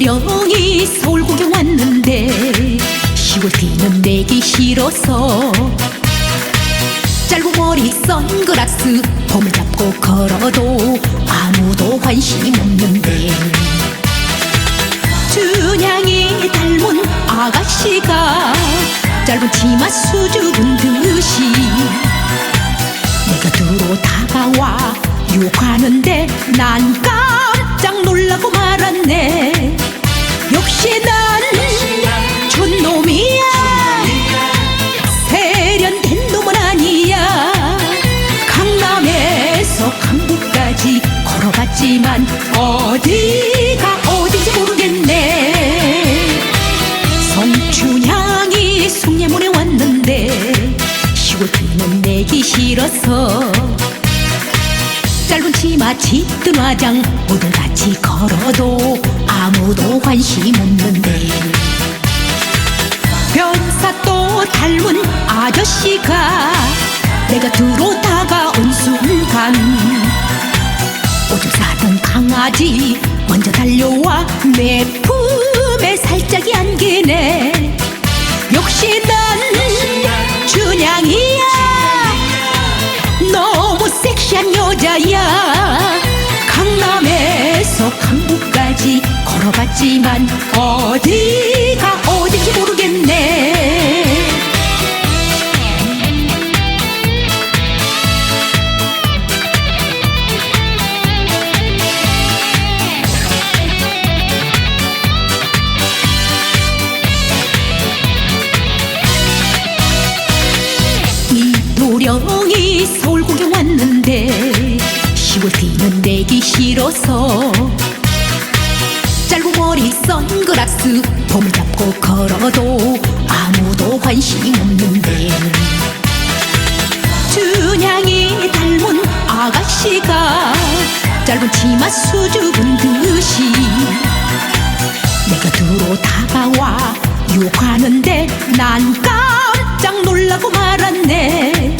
도령이 서울 구경 왔는데 시골 뛰는 내기 싫어서 짧은 머리 선글라스 봄을 잡고 걸어도 아무도 관심 없는데 춘향이 닮은 아가씨가 짧은 치마 수줍은 듯이 내 곁으로 다가와 유혹하는데 난 깜짝 놀라고 말았네 걸어갔지만 어디가 어딘지 모르겠네. 성춘향이 숭례문에 왔는데 시골 뛰는 내기 싫어서 짧은 치마 짙은 화장 모두 같이 걸어도 아무도 관심 없는데 변사 닮은 아저씨가 내가 들어 다 싸던 강아지 먼저 달려와 내 품에 살짝이 안기네. 역시 난 춘향이야. 너무 섹시한 여자야. 강남에서 강북까지 걸어갔지만 어디 이 도령이 서울 구경 왔는데 시골 뛰는 내기 싫어서 짧은 머리 선글라스 봄을 잡고 걸어도 아무도 관심 없는데 춘향이 닮은 아가씨가 짧은 치마 수줍은 듯이 내 곁으로 다가와 유혹하는데 난 깜짝 놀라고 말았네